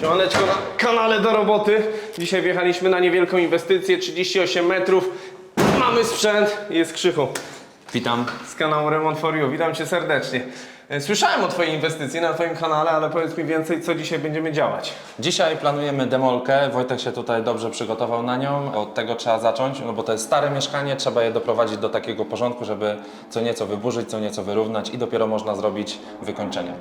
Siemaneczko na kanale do roboty. Dzisiaj wjechaliśmy na niewielką inwestycję, 38 metrów. Mamy sprzęt, jest Krzychu Witam. z kanału Remont for You. Witam Cię serdecznie. E, Słyszałem o Twojej inwestycji na Twoim kanale, ale powiedz mi więcej, co dzisiaj będziemy działać. Dzisiaj planujemy demolkę. Wojtek się tutaj dobrze przygotował na nią. Od tego trzeba zacząć, no bo to jest stare mieszkanie, trzeba je doprowadzić do takiego porządku, żeby co nieco wyburzyć, co nieco wyrównać i dopiero można zrobić wykończenie.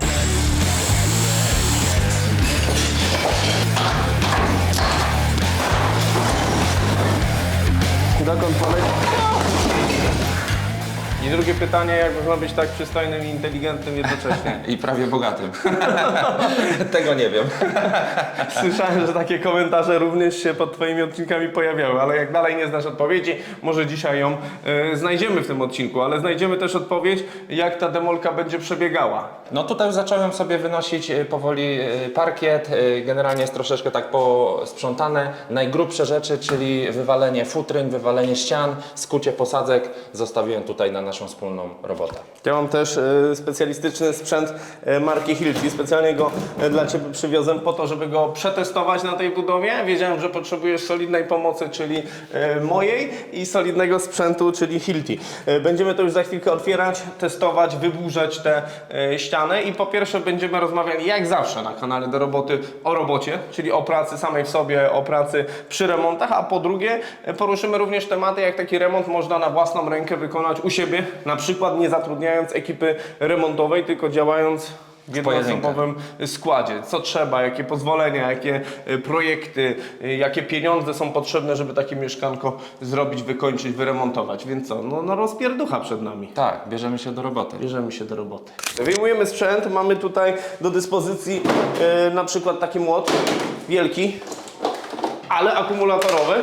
Dokąd poleci? I drugie pytanie, jak można być tak przystojnym i inteligentnym jednocześnie? I prawie bogatym. tego nie wiem. Słyszałem, że takie komentarze również się pod Twoimi odcinkami pojawiały, ale jak dalej nie znasz odpowiedzi, może dzisiaj ją e, znajdziemy w tym odcinku, ale znajdziemy też odpowiedź, jak ta demolka będzie przebiegała. No tutaj już zacząłem sobie wynosić e, powoli e, parkiet. Generalnie jest troszeczkę tak posprzątane. Najgrubsze rzeczy, czyli wywalenie futryn, wywalenie ścian, skucie posadzek zostawiłem tutaj na naszą wspólną robotę. Ja mam też e, specjalistyczny sprzęt e, marki Hilti. Specjalnie go e, dla Ciebie przywiozłem po to, żeby go przetestować na tej budowie. Wiedziałem, że potrzebujesz solidnej pomocy, czyli mojej i solidnego sprzętu, czyli Hilti. Będziemy to już za chwilkę otwierać, testować, wyburzać te ściany i po pierwsze będziemy rozmawiali jak zawsze na kanale do roboty o robocie, czyli o pracy samej w sobie, o pracy przy remontach, a po drugie poruszymy również tematy, jak taki remont można na własną rękę wykonać u siebie, na przykład nie zatrudniając ekipy remontowej, tylko działając w jednoosobowym składzie. Co trzeba, jakie pozwolenia, jakie e, projekty, e, jakie pieniądze są potrzebne, żeby takie mieszkanko zrobić, wykończyć, wyremontować. Więc co, no, no rozpierducha przed nami. Tak, bierzemy się do roboty. Bierzemy się do roboty. Wyjmujemy sprzęt, mamy tutaj do dyspozycji e, na przykład taki młot wielki, ale akumulatorowy,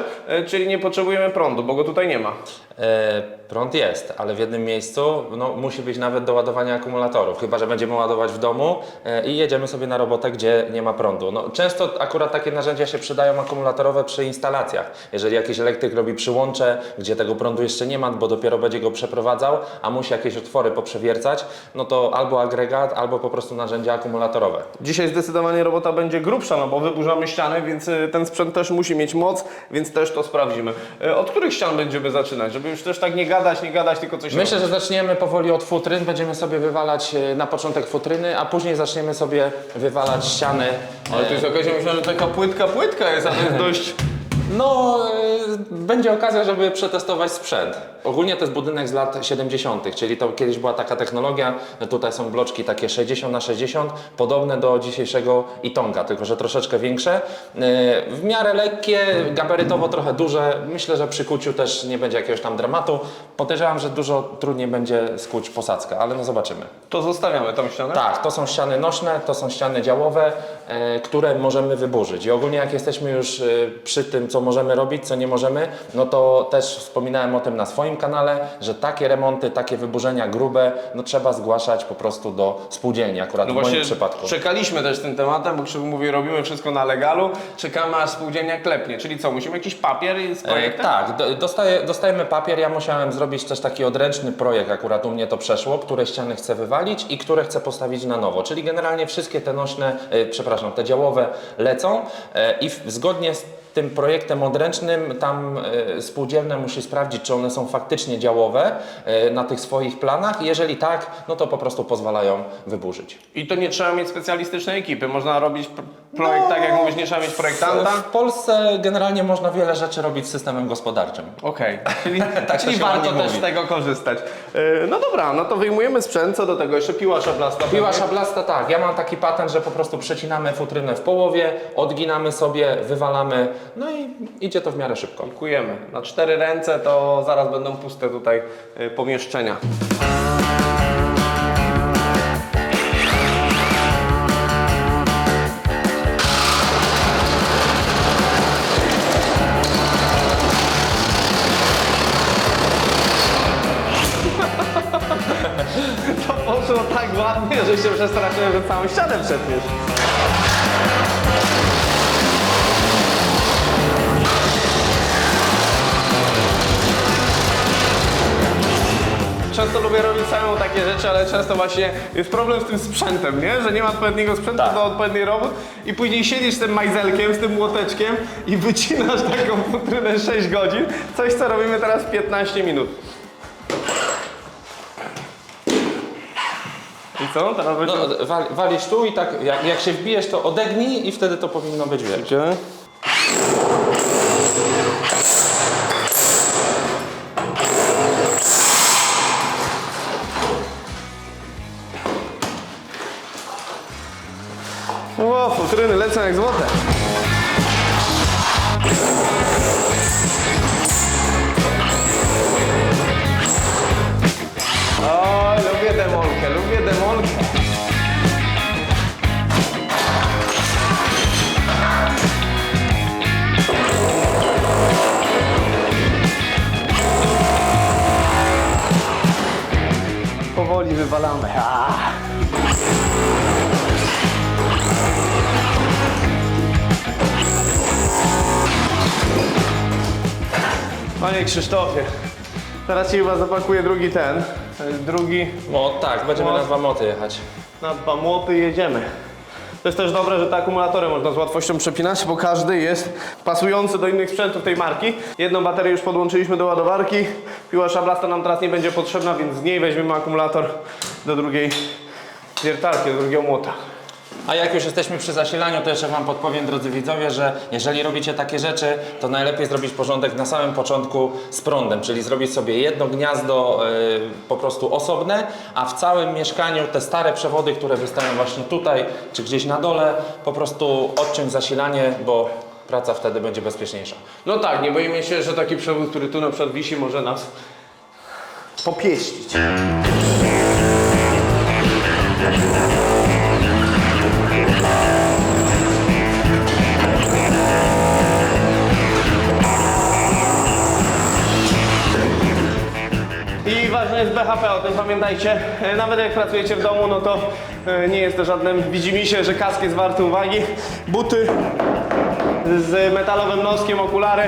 czyli nie potrzebujemy prądu, bo go tutaj nie ma. E, prąd jest, ale w jednym miejscu no, musi być nawet do ładowania akumulatorów, chyba że będziemy ładować w domu e, i jedziemy sobie na robotę, gdzie nie ma prądu. No, często akurat takie narzędzia się przydają akumulatorowe przy instalacjach. Jeżeli jakiś elektryk robi przyłącze, gdzie tego prądu jeszcze nie ma, bo dopiero będzie go przeprowadzał, a musi jakieś otwory poprzewiercać, no to albo agregat, albo po prostu narzędzia akumulatorowe. Dzisiaj zdecydowanie robota będzie grubsza, no bo wyburzamy ściany, więc e, ten sprzęt też musi mieć moc, więc też to sprawdzimy. E, Od których ścian będziemy zaczynać? Żeby już też tak nie gadać, nie gadać, tylko coś Myślę, robić. że zaczniemy powoli od futryn. Będziemy sobie wywalać e, na początek futryny, a później zaczniemy sobie wywalać ściany. Ale to jest jakaś, ja myślałem, że taka płytka, płytka jest, a to jest dość... No, e, będzie okazja, żeby przetestować sprzęt. Ogólnie to jest budynek z lat 70., czyli to kiedyś była taka technologia. Tutaj są bloczki takie 60 na 60, podobne do dzisiejszego Itonga, tylko że troszeczkę większe. E, W miarę lekkie, gabarytowo trochę duże. Myślę, że przy kuciu też nie będzie jakiegoś tam dramatu. Podejrzewam, że dużo trudniej będzie skuć posadzkę, ale no zobaczymy. To zostawiamy tą ścianę? Tak, to są ściany nośne, to są ściany działowe, e, które możemy wyburzyć. I ogólnie jak jesteśmy już e, przy tym, co możemy robić, co nie możemy, no to też wspominałem o tym na swoim kanale, że takie remonty, takie wyburzenia grube, no trzeba zgłaszać po prostu do spółdzielni, akurat No w moim przypadku. czekaliśmy też z tym tematem, bo Krzywy mówi, robimy wszystko na legalu, czekamy aż spółdzielnia klepnie, czyli co, musimy jakiś papier z E, projektem? tak, do, dostaje, dostajemy papier. Ja musiałem zrobić też taki odręczny projekt, akurat u mnie to przeszło, które ściany chcę wywalić i które chcę postawić na nowo. Czyli generalnie wszystkie te nośne, e, przepraszam, te działowe lecą e, i w, zgodnie z tym projektem odręcznym tam e, spółdzielne musi sprawdzić, czy one są faktycznie działowe e, na tych swoich planach. Jeżeli tak, no to po prostu pozwalają wyburzyć. I to nie trzeba mieć specjalistycznej ekipy, można robić projekt tak jak mówisz, nie trzeba mieć projektanta. W Polsce generalnie można wiele rzeczy robić systemem gospodarczym. Okej, czyli, Tak czyli warto też z tego korzystać. E, No dobra, no to wyjmujemy sprzęt, co do tego jeszcze piła szablasta. Piła szablasta, tak. Ja mam taki patent, że po prostu przecinamy futrynę w połowie, odginamy sobie, wywalamy, no i idzie to w miarę szybko. Kujemy. Na cztery ręce to zaraz będą puste tutaj e, pomieszczenia. To poszło tak ładnie, że się przestraszyłem, że całą ścianę przetniesz. Często lubię robić samemu takie rzeczy, ale często właśnie jest problem z tym sprzętem, nie? Że nie ma odpowiedniego sprzętu Tak. do odpowiedniej roboty i później siedzisz z tym majzelkiem, z tym młoteczkiem i wycinasz taką futrynę 6 godzin. Coś, co robimy teraz w 15 minut. I co? Teraz będzie... No, wal, walisz tu i tak, jak, jak się wbijesz, to odegnij i wtedy to powinno być. Gdzie? Lecą jak złote. O, lubię demolkę, lubię demolkę. Powoli wywalamy. Ah. Panie Krzysztofie, teraz ci chyba zapakuję drugi ten, e, drugi No tak, będziemy na dwa moty jechać. na dwa młoty i jedziemy. To jest też dobre, że te akumulatory można z łatwością przepinać, bo każdy jest pasujący do innych sprzętów tej marki. Jedną baterię już podłączyliśmy do ładowarki. Piła szablasta nam teraz nie będzie potrzebna, więc z niej weźmiemy akumulator do drugiej wiertarki, do drugiego młota. A jak już jesteśmy przy zasilaniu, to jeszcze Wam podpowiem, drodzy widzowie, że jeżeli robicie takie rzeczy, to najlepiej zrobić porządek na samym początku z prądem, czyli zrobić sobie jedno gniazdo y, po prostu osobne, a w całym mieszkaniu te stare przewody, które wystają właśnie tutaj, czy gdzieś na dole, po prostu odciąć zasilanie, bo praca wtedy będzie bezpieczniejsza. No tak, nie boimy się, że taki przewód, który tu na przykład wisi, może nas popieścić. BHP, o tym pamiętajcie. E, Nawet jak pracujecie w domu, no to e, nie jest to żadnym widzimisię, że kask jest warty uwagi. Buty z metalowym noskiem, okulary.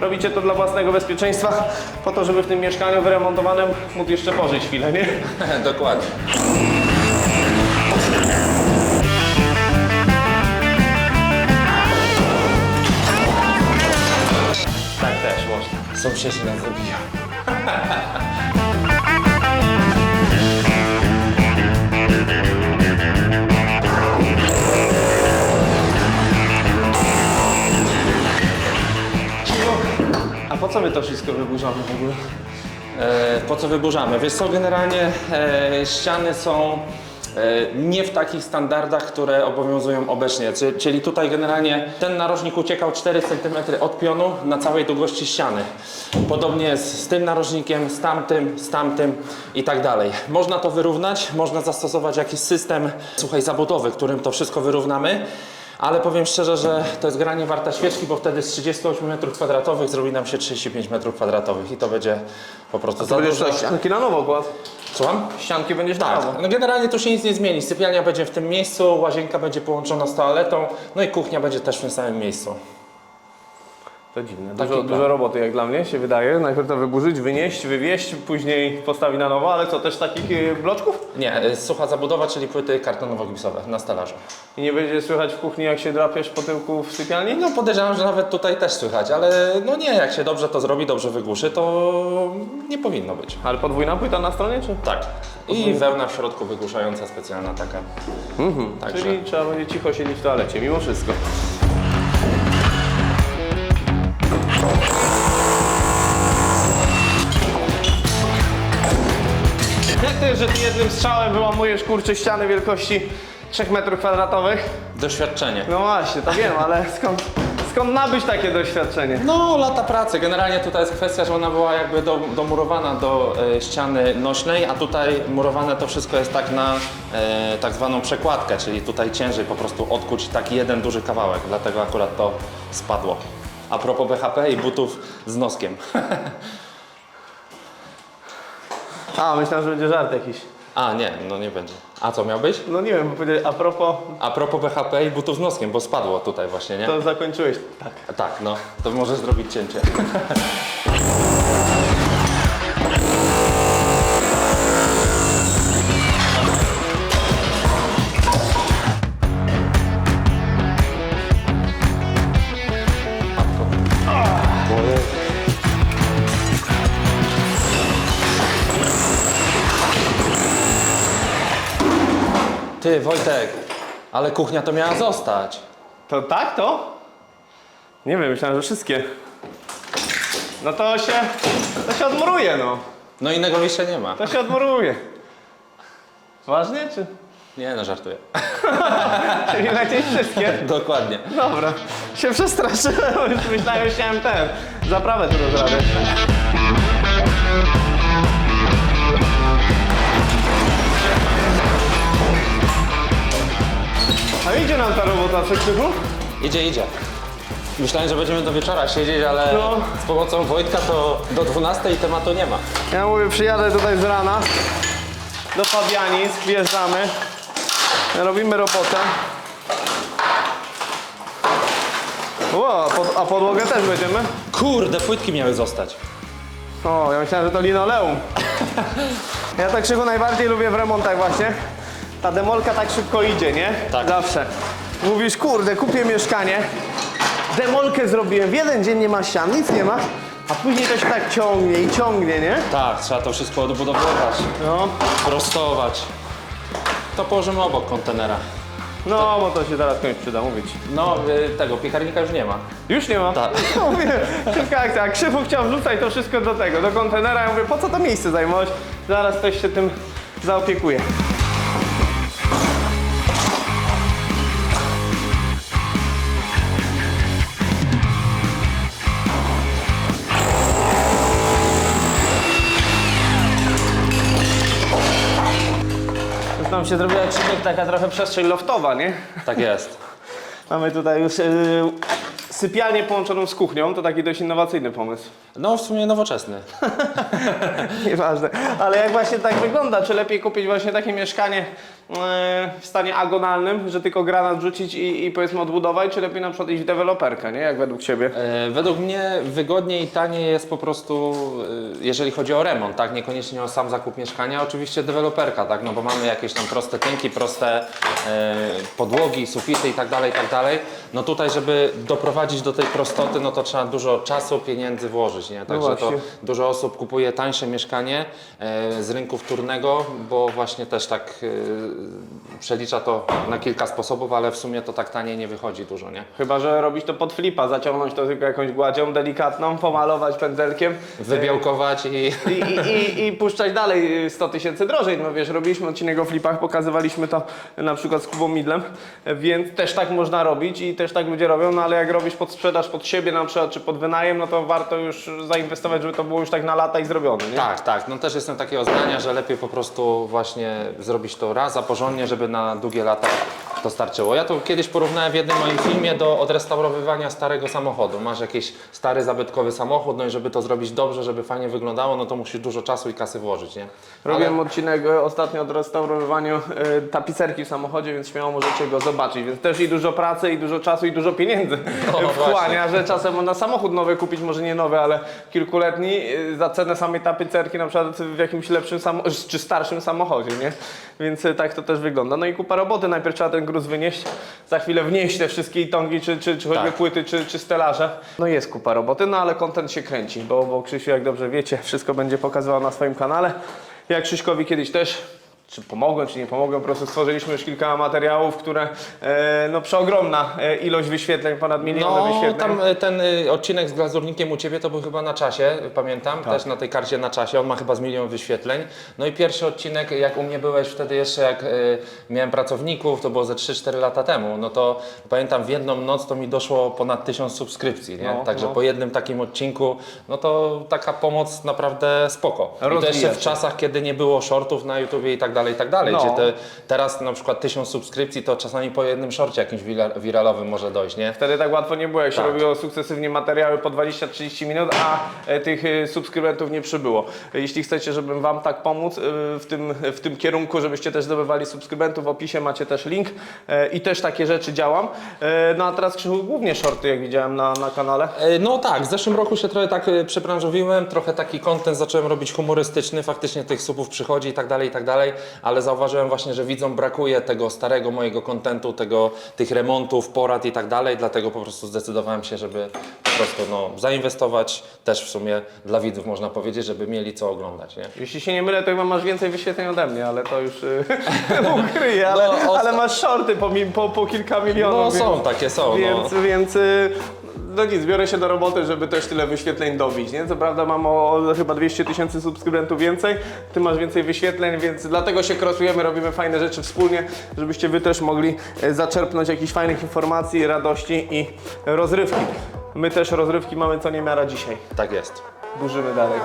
Robicie to dla własnego bezpieczeństwa, po to, żeby w tym mieszkaniu wyremontowanym móc jeszcze pożyć chwilę, nie? Dokładnie. Tak też można. Sąsiedzi nas zabiją. po co my to wszystko wyburzamy w ogóle? E, po co wyburzamy? Wiesz co, generalnie e, ściany są e, nie w takich standardach, które obowiązują obecnie. Czy- Czyli tutaj generalnie ten narożnik uciekał 4 cm od pionu na całej długości ściany. Podobnie jest z tym narożnikiem, z tamtym, z tamtym i tak dalej. Można to wyrównać, można zastosować jakiś system, słuchaj, zabudowy, którym to wszystko wyrównamy. Ale powiem szczerze, że to jest granie warta świeczki, bo wtedy z 38 m2 zrobi nam się 35 m2 i to będzie po prostu za Będziesz dużo. ścianki na nowo kładł. Słucham? Ścianki będziesz na Tak, nowo. no generalnie tu się nic nie zmieni. Sypialnia będzie w tym miejscu, łazienka będzie połączona z toaletą, no i kuchnia będzie też w tym samym miejscu. To dziwne. Taki Dużo, plan. dużo roboty jak dla mnie się wydaje. Najpierw to wyburzyć, wynieść, wywieźć, później postawić na nowo, ale co, też takich y, bloczków? Nie, y, sucha zabudowa, czyli płyty kartonowo-gipsowe na stelażu. I nie będzie słychać w kuchni, jak się drapiesz po tyłku w sypialni? No podejrzewam, że nawet tutaj też słychać, ale no nie, jak się dobrze to zrobi, dobrze wygłuszy, to nie powinno być. Ale podwójna płyta na stronie, czy? Tak. I wełna w środku wygłuszająca specjalna taka. Także Czyli trzeba będzie cicho siedzieć w toalecie, mimo wszystko. Jednym strzałem wyłamujesz kurcze ściany wielkości 3 metrów kwadratowych? doświadczenie. No właśnie, to wiem, ale skąd, skąd nabyć takie doświadczenie? No, lata pracy. Generalnie tutaj jest kwestia, że ona była jakby do, domurowana do e, ściany nośnej, a tutaj murowane to wszystko jest tak na e, tak zwaną przekładkę, czyli tutaj ciężej po prostu odkuć taki jeden duży kawałek, dlatego akurat to spadło. A propos BHP i butów z noskiem. A, myślałem, że będzie żart jakiś. A nie, no nie będzie. A co miał być? No nie wiem, bo powiedziałeś, a propos, A propos BHP i butów z noskiem, bo spadło tutaj właśnie, nie? to zakończyłeś tak. Tak, no, to możesz zrobić cięcie. Ty, Wojtek, ale kuchnia to miała zostać. To tak to? Nie wiem, myślałem, że wszystkie. No to się, to się odmuruje, no. No innego wyjścia nie ma. To się odmuruje. Ważnie, czy? Nie no, żartuję. Czyli lecieć wszystkie? Dokładnie. Dobra, się przestraszyłem, już myślałem, że chciałem ten, zaprawę tu rozrabiać. A idzie nam ta robota, co Krzychu? Idzie, idzie. Myślałem, że będziemy do wieczora siedzieć, ale No. z pomocą Wojtka to do 12 tematu nie ma. Ja mówię, przyjadę tutaj z rana do Fabianic, wjeżdżamy, robimy robotę. O, a, pod, a podłogę też będziemy? Kurde, płytki miały zostać. O, ja myślałem, że to linoleum. Ja tak Krzychu najbardziej lubię w remontach właśnie. Ta demolka tak szybko idzie, nie? Tak. Zawsze. Mówisz, kurde, kupię mieszkanie, demolkę zrobiłem, w jeden dzień nie ma ścian, nic nie ma, a później to się tak ciągnie i ciągnie, nie? Tak, trzeba to wszystko odbudowywać, No, prostować. To położymy obok kontenera. no bo to się zaraz komuś przyda, mówić. No, y, tego piekarnika już nie ma. Już nie ma? Tak. No, mówię, szybka akcja. A Krzychu chciał wrzucać to wszystko do tego, do kontenera. Ja mówię, po co to miejsce zajmować? Zaraz ktoś się tym zaopiekuje. Się zrobiła Krzysiek taka trochę przestrzeń loftowa, nie? Tak jest. Mamy tutaj już yy, sypialnię połączoną z kuchnią, to taki dość innowacyjny pomysł. No, w sumie nowoczesny. Nieważne. Ale jak właśnie tak wygląda, czy lepiej kupić właśnie takie mieszkanie w stanie agonalnym, że tylko granat rzucić i, i powiedzmy odbudować, czy lepiej na przykład iść w deweloperkę, nie? Jak według Ciebie? E, Według mnie wygodniej i taniej jest po prostu, e, jeżeli chodzi o remont, tak? Niekoniecznie o sam zakup mieszkania, oczywiście deweloperka, tak? No bo mamy jakieś tam proste tynki, proste e, podłogi, sufity i tak dalej, i tak dalej. No tutaj, żeby doprowadzić do tej prostoty, no to trzeba dużo czasu, pieniędzy włożyć, nie? Także to właśnie. dużo osób kupuje tańsze mieszkanie e, z rynku wtórnego, bo właśnie też tak e, przelicza to na kilka sposobów, ale w sumie to tak taniej nie wychodzi dużo, nie? Chyba, że robić to pod flipa, zaciągnąć to tylko jakąś gładzią delikatną, pomalować pędzelkiem Wybiałkować i... i, i, i, i puszczać dalej y, 100 tysięcy drożej. No wiesz, robiliśmy odcinek o flipach, kubaliśmy to na przykład z Kubą Midlem, więc też tak można robić i też tak ludzie robią, no ale jak robisz pod sprzedaż, pod siebie na przykład, czy pod wynajem, no to warto już zainwestować, żeby to było już tak na lata i zrobione, nie? Tak, tak. No też jestem takiego zdania, że lepiej po prostu właśnie zrobić to raz, a porządnie, żeby na długie lata to starczyło. Ja to kiedyś porównałem w jednym moim filmie do odrestaurowywania starego samochodu. Masz jakiś stary, zabytkowy samochód, no i żeby to zrobić dobrze, żeby fajnie wyglądało, no to musisz dużo czasu i kasy włożyć, nie? Robiłem odcinek e, ostatnio o odrestaurowywaniu e, tapicerki w samochodzie, więc śmiało możecie go zobaczyć. Więc też i dużo pracy, i dużo czasu, i dużo pieniędzy No, wchłania, że czasem można samochód nowy kupić, może nie nowy, ale kilkuletni, e, za cenę samej tapicerki na przykład w jakimś lepszym czy starszym samochodzie, nie? Więc e, tak to też wygląda. No i kupa roboty, najpierw trzeba ten gruz wynieść, za chwilę wnieść te wszystkie itongi, czy, czy, czy choćby Tak. płyty, czy, czy stelaże. No jest kupa roboty, no ale kontent się kręci, bo, bo Krzysiu, jak dobrze wiecie, wszystko będzie pokazywał na swoim kanale. Ja Krzyśkowi kiedyś też czy pomogłem, czy nie pomogłem, po prostu stworzyliśmy już kilka materiałów, które e, no przeogromna e, ilość wyświetleń, ponad miliony No, wyświetleń. tam e, ten y, odcinek z glazurnikiem u Ciebie to był chyba na czasie, pamiętam, Tak. też na tej karcie na czasie, on ma chyba z milion wyświetleń. No i pierwszy odcinek, jak u mnie byłeś wtedy jeszcze, jak y, miałem pracowników, to było ze 3-4 lata temu, no to pamiętam w jedną noc to mi doszło ponad 1000 subskrypcji, nie? No, Także no. po jednym takim odcinku, no to taka pomoc naprawdę spoko. I to Rozwija jeszcze w się. czasach, kiedy nie było shortów na YouTubie i tak dalej, i tak dalej. No. Gdzie te, teraz na przykład 1000 subskrypcji, to czasami po jednym shorcie jakimś wira- wiralowym może dojść, nie? Wtedy tak łatwo nie było, jak się Tak. robiło sukcesywnie materiały po 20-30 minut, a e, tych e, subskrybentów nie przybyło. E, Jeśli chcecie, żebym Wam tak pomóc e, w tym, w tym kierunku, żebyście też zdobywali subskrybentów, w opisie macie też link e, i też takie rzeczy działam. E, No a teraz Krzychu głównie shorty, jak widziałem na, na kanale. E, No tak, w zeszłym roku się trochę tak e, przebranżowiłem, trochę taki content zacząłem robić humorystyczny, faktycznie tych subów przychodzi i tak dalej, i tak dalej. Ale zauważyłem właśnie, że widzom brakuje tego starego mojego kontentu, tego, tych remontów, porad i tak dalej, dlatego po prostu zdecydowałem się, żeby po prostu no, zainwestować też w sumie dla widzów można powiedzieć, żeby mieli co oglądać, nie? Jeśli się nie mylę, to chyba masz więcej wyświetleń ode mnie, ale to już y, ukryję, ale, No, ale masz shorty po, mi- po, po kilka milionów. No więc, są takie, są, Więc, no. więc y, no nic, biorę się do roboty, żeby też tyle wyświetleń dobić, nie? Co prawda mam o, o chyba 200 tysięcy subskrybentów więcej, ty masz więcej wyświetleń, więc dlatego się krosujemy, robimy fajne rzeczy wspólnie, żebyście wy też mogli e, zaczerpnąć jakichś fajnych informacji, radości i rozrywki. My też rozrywki mamy co niemiara dzisiaj. Tak jest. Burzymy dalej.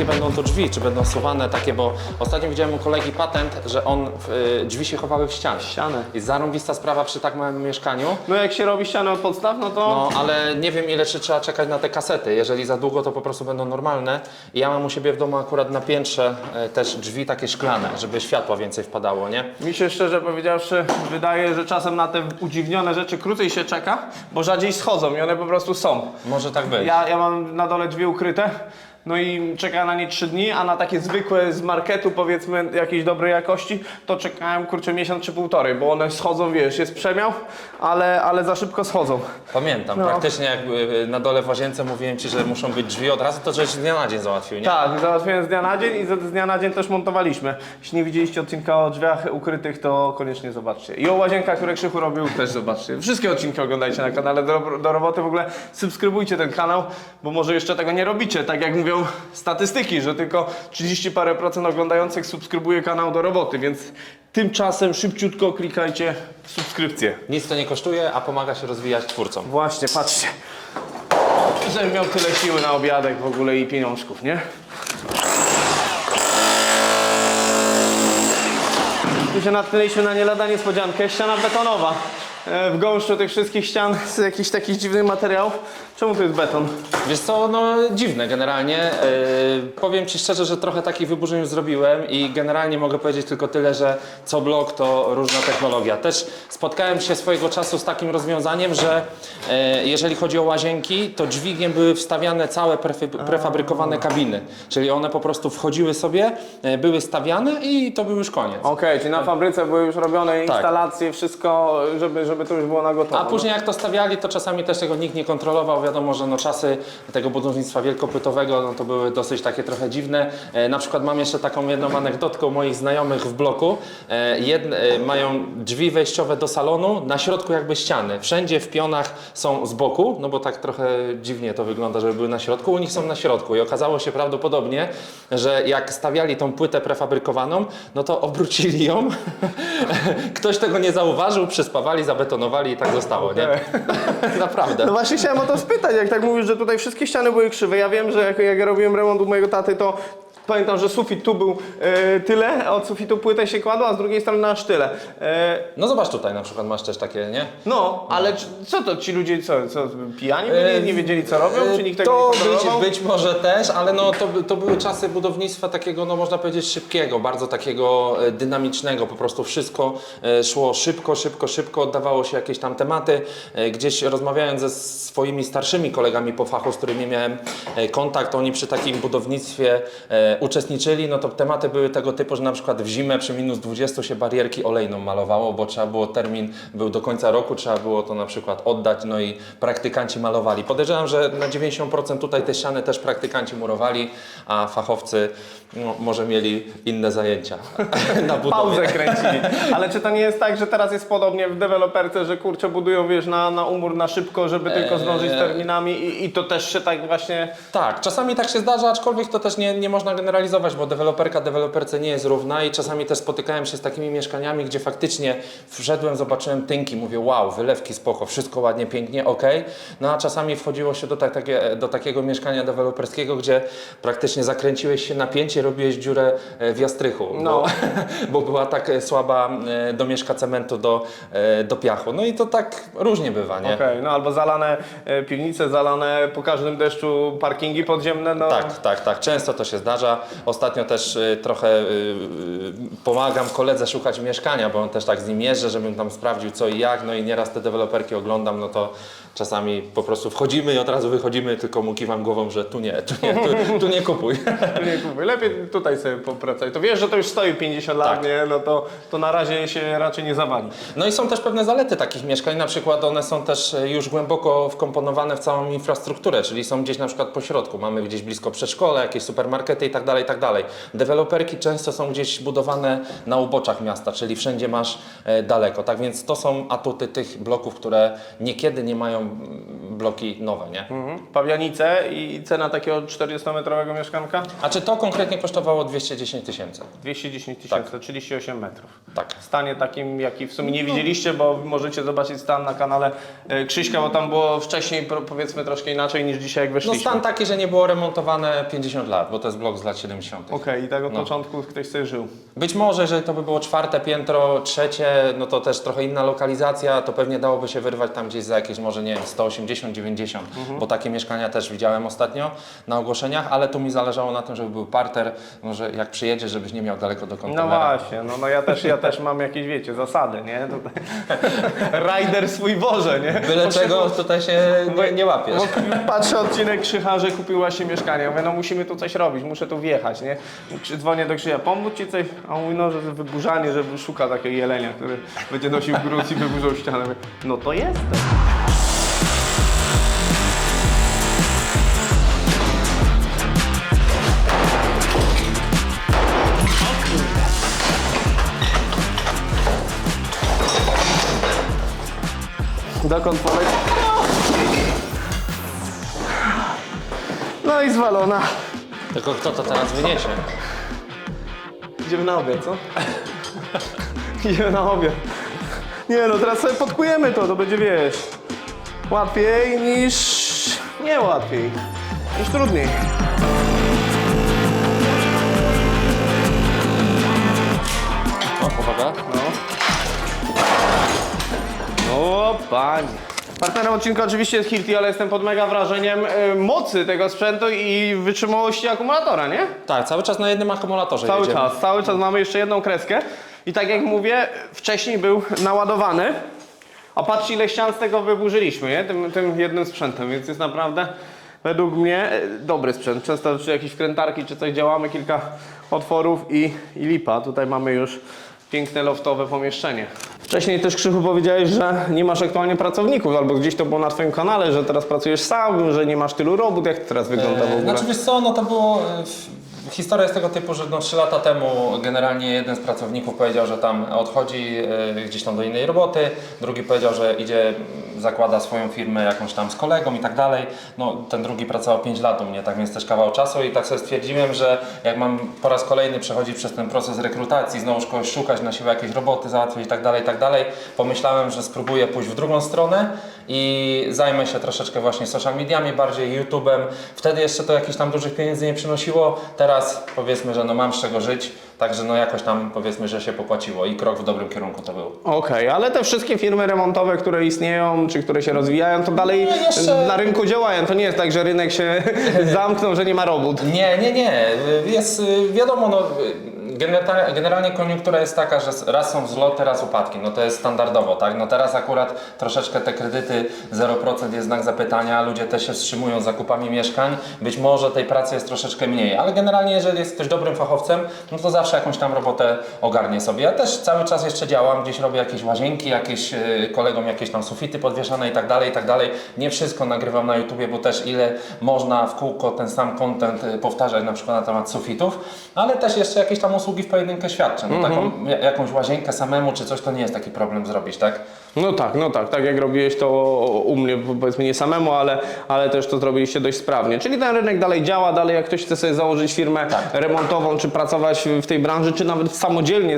Jakie będą to drzwi, czy będą suwane takie, bo ostatnio widziałem u kolegi patent, że on, y, drzwi się chowały w ścianie. Ścianę. I zarąbista sprawa przy tak małym mieszkaniu. No jak się robi ścianę od podstaw, no to... No, ale nie wiem ile czy trzeba czekać na te kasety. Jeżeli za długo, to po prostu będą normalne. I ja mam u siebie w domu akurat na piętrze e, też drzwi takie szklane, żeby światła więcej wpadało, nie? Mi się szczerze powiedziawszy wydaje, że czasem na te udziwnione rzeczy krócej się czeka, bo rzadziej schodzą i one po prostu są. Może tak być. Ja, ja mam na dole drzwi ukryte, no i czekałem na nie 3 dni, a na takie zwykłe z marketu powiedzmy jakiejś dobrej jakości, to czekałem kurczę miesiąc czy półtorej, bo one schodzą, wiesz, jest przemiał, ale, ale za szybko schodzą. Pamiętam, No. praktycznie jak y, na dole w łazience mówiłem Ci, że muszą być drzwi od razu, to żeś z dnia na dzień załatwił, nie? Tak, załatwiłem z dnia na dzień i z z dnia na dzień też montowaliśmy. Jeśli nie widzieliście odcinka o drzwiach ukrytych, to koniecznie zobaczcie. I o łazienkach, które Krzychu robił, też zobaczcie. Wszystkie odcinki oglądajcie na kanale do, do roboty. W ogóle subskrybujcie ten kanał, bo może jeszcze tego nie robicie. Tak jak mówią statystyki, że tylko 30 parę procent oglądających subskrybuje kanał do roboty, więc tymczasem szybciutko klikajcie w subskrypcję. Nic to nie kosztuje, a pomaga się rozwijać twórcom. Właśnie, patrzcie. Żebym miał tyle siły na obiadek w ogóle i pieniążków, nie? Tu się natknęliśmy na nie lada niespodziankę. Ściana betonowa. E, W gąszczu tych wszystkich ścian z jakichś takich dziwnych materiałów. Czemu to jest beton? Wiesz co, no dziwne generalnie. Yy, powiem Ci szczerze, że trochę takich wyburzeń już zrobiłem i generalnie mogę powiedzieć tylko tyle, że co blok to różna technologia. Też spotkałem się swojego czasu z takim rozwiązaniem, że yy, jeżeli chodzi o łazienki, to dźwigiem były wstawiane całe prefi- prefabrykowane kabiny. Czyli one po prostu wchodziły sobie, yy, były stawiane i to był już koniec. Okej, czyli na fabryce były już robione Tak. instalacje, wszystko, żeby, żeby to już było na gotowo. A później jak to stawiali, to czasami też tego nikt nie kontrolował. Wiadomo, że no czasy tego budownictwa wielkopytowego no to były dosyć takie trochę dziwne. E, na przykład mam jeszcze taką jedną anegdotkę moich znajomych w bloku. E, jedne, e, mają drzwi wejściowe do salonu, na środku jakby ściany. Wszędzie w pionach są z boku, no bo tak trochę dziwnie to wygląda, żeby były na środku. U nich są na środku i okazało się prawdopodobnie, że jak stawiali tą płytę prefabrykowaną, no to obrócili ją. Ktoś tego nie zauważył, przyspawali, zabetonowali i tak zostało, nie? Naprawdę. No właśnie chciałem o to spytać, jak tak mówisz, że tutaj wszystkie ściany były krzywe. Ja wiem, że jak, jak ja robiłem remont u mojego taty, to pamiętam, że sufit tu był e, tyle, a od sufitu płytę się kładła, a z drugiej strony aż tyle. E, No zobacz tutaj na przykład masz też takie, nie? no, ale co to, ci ludzie co, co pijani byli, nie wiedzieli co robią, czy nikt tego E, to nie kontrolował? być, być może też, ale no to, by- to były czasy budownictwa takiego, no można powiedzieć szybkiego, bardzo takiego e, dynamicznego, po prostu wszystko e, szło szybko, szybko, szybko, oddawało się jakieś tam tematy. E, Gdzieś rozmawiając ze swoimi starszymi kolegami po fachu, z którymi miałem e, kontakt, oni przy takim budownictwie e, uczestniczyli, no to tematy były tego typu, że na przykład w zimę przy minus 20 się barierki olejną malowało, bo trzeba było termin, był do końca roku, trzeba było to na przykład oddać, no i praktykanci malowali. Podejrzewam, że na 90% tutaj te ściany też praktykanci murowali, a fachowcy no, może mieli inne zajęcia na budowie. Pauzę kręcili. Ale czy to nie jest tak, że teraz jest podobnie w deweloperce, że kurczę budują, wiesz, na, na umór, na szybko, żeby tylko zdążyć z terminami i, i to też się tak właśnie... Tak, czasami tak się zdarza, aczkolwiek to też nie, nie można generalizować, bo deweloperka deweloperce nie jest równa i czasami też spotykałem się z takimi mieszkaniami, gdzie faktycznie wszedłem, zobaczyłem tynki, mówię wow, wylewki spoko, wszystko ładnie, pięknie, ok. No a czasami wchodziło się do, tak, takie, do takiego mieszkania deweloperskiego, gdzie praktycznie zakręciłeś się napięcie, robiłeś dziurę e, w jastrychu, No. bo, bo była tak e, słaba e, domieszka cementu do, do piachu. No i to tak różnie bywa, nie? Okej, no albo zalane piwnice, zalane po każdym deszczu parkingi podziemne, no. Tak, tak, tak. Często to się zdarza. Ostatnio też y, trochę y, y, pomagam koledze szukać mieszkania, bo on też tak z nim jeżdżę, żebym tam sprawdził co i jak. No i nieraz te deweloperki oglądam, no to czasami po prostu wchodzimy i od razu wychodzimy, tylko mu kiwam głową, że tu nie, tu nie, tu, tu nie kupuj. Nie kupuj. Lepiej tutaj sobie popracuj. To wiesz, że to już stoi 50 lat, Tak. nie? No to, to na razie się raczej nie zawali. No i są też pewne zalety takich mieszkań, na przykład one są też e, już głęboko wkomponowane w całą infrastrukturę, czyli są gdzieś na przykład po środku, mamy gdzieś blisko przedszkole, jakieś supermarkety i tak dalej, i tak dalej. Deweloperki często są gdzieś budowane na uboczach miasta, czyli wszędzie masz e, daleko, tak więc to są atuty tych bloków, które niekiedy nie mają bloki nowe, nie? Mhm. Pawianice i cena takiego 40-metrowego mieszkanka? A czy to konkretnie kosztowało 210 tysięcy? 210 tysięcy, 38 metrów. Tak. W stanie takim, jaki w sumie nie widzieliście, bo możecie zobaczyć stan na kanale e, Krzyśka, bo tam było wcześniej pro- powiedzmy troszkę inaczej niż dzisiaj jak No weszliśmy. stan taki, że nie było remontowane 50 lat, bo to jest blok z lat 70. Okej, i tak od No. początku ktoś sobie żył. Być może, jeżeli to by było czwarte piętro, trzecie, no to też trochę inna lokalizacja, to pewnie dałoby się wyrwać tam gdzieś za jakieś może, nie wiem, 180, 90, bo takie mieszkania też widziałem ostatnio na ogłoszeniach, ale tu mi zależało na tym, żeby był parter, może jak przyjedziesz, żebyś nie miał daleko do No kontenera. właśnie, no, no ja, też, ja też mam jakieś, wiecie, zasady, nie? Tutaj. Rider swój Boże, nie? Byle Potrzebu- czego tutaj się nie, nie łapiesz. Bo patrzę odcinek Krzycha, że kupiła się mieszkanie. Ja mówię, no musimy tu coś robić, muszę tu wjechać, nie? Dzwonię do Krzycha, pomóc ci coś? A on mówi, no, że wyburzanie, że szuka takiego jelenia, który będzie nosił gruz i wyburzał ścianę. Mówię, No to jestem. Dokąd poleci? No i zwalona. Tylko kto to teraz wyniesie? Idziemy na obiad, co? Idziemy na obiad. Nie no, teraz sobie podkujemy to, to będzie, wiesz, łatwiej niż... Nie łatwiej, niż trudniej. O, uwaga. O, panie. Partnerem odcinka oczywiście jest Hilti, ale jestem pod mega wrażeniem y, mocy tego sprzętu i wytrzymałości akumulatora, nie? Tak, cały czas na jednym akumulatorze Cały jedziemy. czas, cały czas mamy jeszcze jedną kreskę i tak jak mówię, wcześniej był naładowany, a patrzcie ile ścian z tego wyburzyliśmy, nie? Tym, tym jednym sprzętem, więc jest naprawdę według mnie e, dobry sprzęt. Często czy jakieś wkrętarki czy coś działamy, kilka otworów i, i lipa. Tutaj mamy już piękne loftowe pomieszczenie. Wcześniej też Krzychu powiedziałeś, że nie masz aktualnie pracowników, albo gdzieś to było na Twoim kanale, że teraz pracujesz sam, że nie masz tylu robót. Jak to teraz wygląda w ogóle? Znaczy wiesz co, no to było... e, Historia jest tego typu, że no 3 lata temu generalnie jeden z pracowników powiedział, że tam odchodzi e, gdzieś tam do innej roboty, drugi powiedział, że idzie, zakłada swoją firmę jakąś tam z kolegą i tak dalej. No ten drugi pracował 5 lat u mnie, tak więc też kawał czasu i tak sobie stwierdziłem, że jak mam po raz kolejny przechodzić przez ten proces rekrutacji, znowu kogoś szukać, na siłę jakieś roboty załatwić i tak dalej, i tak dalej, pomyślałem, że spróbuję pójść w drugą stronę i zajmę się troszeczkę właśnie social mediami, bardziej YouTube'em. Wtedy jeszcze to jakichś tam dużych pieniędzy nie przynosiło. Teraz powiedzmy, że no mam z czego żyć, także no jakoś tam powiedzmy, że się popłaciło i krok w dobrym kierunku to był. Okej, ale te wszystkie firmy remontowe, które istnieją, czy które się rozwijają, to dalej No, jeszcze- na rynku działają. To nie jest tak, że rynek się zamknął, że nie ma robót. Nie, nie, nie. Jest y, wiadomo, no, generalnie koniunktura jest taka, że raz są wzloty, raz upadki. No to jest standardowo, tak? No teraz akurat troszeczkę te kredyty 0% jest znak zapytania, ludzie też się wstrzymują z zakupami mieszkań. Być może tej pracy jest troszeczkę mniej, ale generalnie jeżeli jest ktoś dobrym fachowcem, no to zawsze jakąś tam robotę ogarnie sobie. Ja też cały czas jeszcze działam, gdzieś robię jakieś łazienki, jakieś y, kolegom jakieś tam sufity podwieszane i tak dalej, i tak dalej. Nie wszystko nagrywam na YouTubie, bo też ile można w kółko ten sam content y, powtarzać na przykład na temat sufitów, ale też jeszcze jakieś tam usługi usługi w pojedynkę świadczę. No taką ja- jakąś łazienkę samemu czy coś to nie jest taki problem zrobić, tak? No tak, no tak, tak jak robiłeś to u mnie, powiedzmy nie samemu, ale, ale też to zrobiliście dość sprawnie. Czyli ten rynek dalej działa, dalej jak ktoś chce sobie założyć firmę remontową, czy pracować w tej branży, czy nawet samodzielnie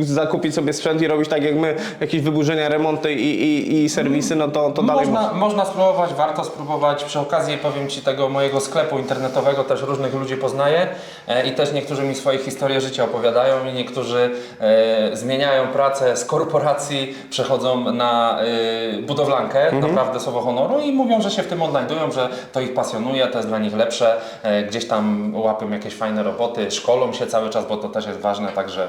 zakupić sobie sprzęt i robić tak jak my, jakieś wyburzenia, remonty i, i, i serwisy, no to, to dalej Można, można spróbować, warto spróbować. Przy okazji powiem Ci tego mojego sklepu internetowego, też różnych ludzi poznaję e, i też niektórzy mi swoje historie życia opowiadają i niektórzy e, zmieniają pracę z korporacji, przechodzą na e, budowlankę, naprawdę słowo honoru i mówią, że się w tym odnajdują, że to ich pasjonuje, to jest dla nich lepsze, e, gdzieś tam łapią jakieś fajne roboty, szkolą się cały czas, bo to też jest ważne, także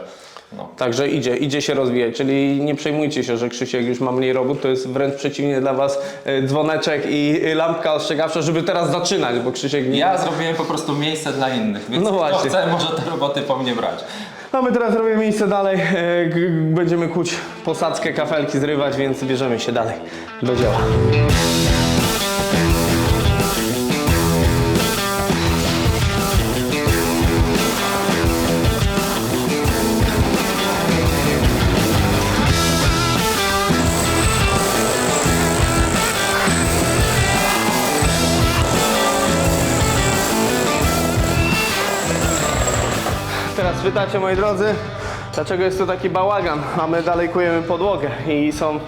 no. Także idzie, idzie się rozwijać, czyli nie przejmujcie się, że Krzysiek już ma mniej robót, to jest wręcz przeciwnie dla Was e, dzwoneczek i e, lampka ostrzegawcza, żeby teraz zaczynać, bo Krzysiek nie... Ja zrobiłem po prostu miejsce dla innych, więc No kto właśnie. chce, może te roboty po mnie brać. A my teraz robimy miejsce dalej, e, będziemy kuć posadzkę, kafelki zrywać, więc bierzemy się dalej do dzieła. Pytacie, moi drodzy, dlaczego jest tu taki bałagan, a my dalej kujemy podłogę i są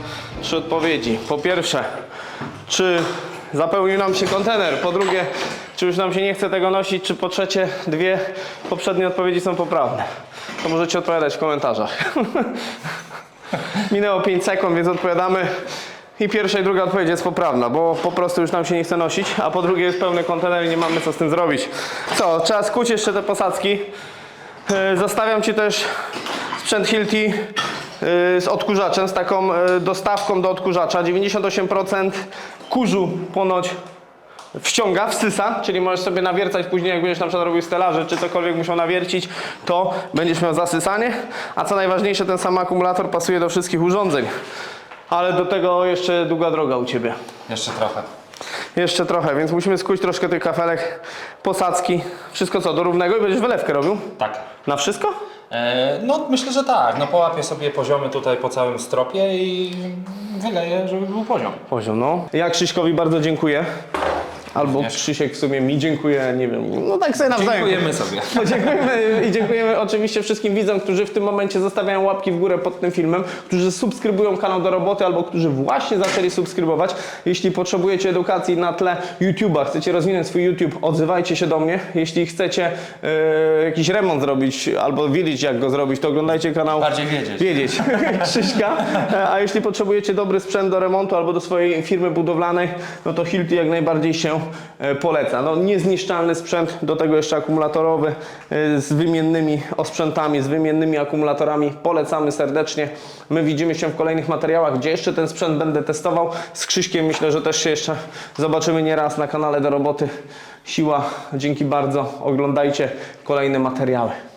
trzy odpowiedzi. Po pierwsze, czy zapełnił nam się kontener? Po drugie, czy już nam się nie chce tego nosić? Czy po trzecie, dwie poprzednie odpowiedzi są poprawne? To możecie odpowiadać w komentarzach. Minęło 5 sekund, więc odpowiadamy. I pierwsza i druga odpowiedź jest poprawna, bo po prostu już nam się nie chce nosić, a po drugie jest pełny kontener i nie mamy co z tym zrobić. Co, trzeba skuć jeszcze te posadzki. E, Zostawiam Ci też sprzęt Hilti e, z odkurzaczem, z taką e, dostawką do odkurzacza. 98% kurzu ponoć wściąga, wsysa, czyli możesz sobie nawiercać później, jak będziesz na przykład robił stelaże, czy cokolwiek musiał nawiercić, to będziesz miał zasysanie. A co najważniejsze, ten sam akumulator pasuje do wszystkich urządzeń. Ale do tego jeszcze długa droga u Ciebie. Jeszcze trochę. Jeszcze trochę, więc musimy skuć troszkę tych kafelek, posadzki, wszystko co, do równego i będziesz wylewkę robił? Tak. Na wszystko? E, no myślę, że tak. No połapię sobie poziomy tutaj po całym stropie i wyleję, żeby był poziom. Poziom, no. Ja Krzyśkowi bardzo dziękuję. Albo Również. Krzysiek w sumie mi dziękuję, nie wiem, no tak sobie nawzajem. Dziękujemy sobie. Dziękujemy i dziękujemy oczywiście wszystkim widzom, którzy w tym momencie zostawiają łapki w górę pod tym filmem, którzy subskrybują kanał do roboty albo którzy właśnie zaczęli subskrybować. Jeśli potrzebujecie edukacji na tle YouTube'a, chcecie rozwinąć swój YouTube, odzywajcie się do mnie. Jeśli chcecie e, jakiś remont zrobić albo wiedzieć jak go zrobić, to oglądajcie kanał Bardziej wiedzieć. wiedzieć Krzyśka. A jeśli potrzebujecie dobry sprzęt do remontu albo do swojej firmy budowlanej, no to Hilti jak najbardziej się e, poleca. No niezniszczalny sprzęt, do tego jeszcze akumulatorowy e, z wymiennymi osprzętami, z wymiennymi akumulatorami. Polecamy serdecznie. My widzimy się w kolejnych materiałach, gdzie jeszcze ten sprzęt będę testował. Z Krzyśkiem myślę, że też się jeszcze zobaczymy nieraz na kanale do roboty. Siła, dzięki bardzo. Oglądajcie kolejne materiały.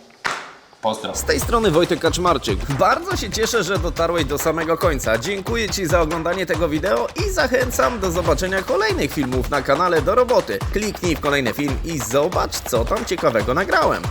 Z tej strony Wojtek Kaczmarczyk. Bardzo się cieszę, że dotarłeś do samego końca. Dziękuję Ci za oglądanie tego wideo i zachęcam do zobaczenia kolejnych filmów na kanale do roboty. Kliknij w kolejny film i zobacz, co tam ciekawego nagrałem.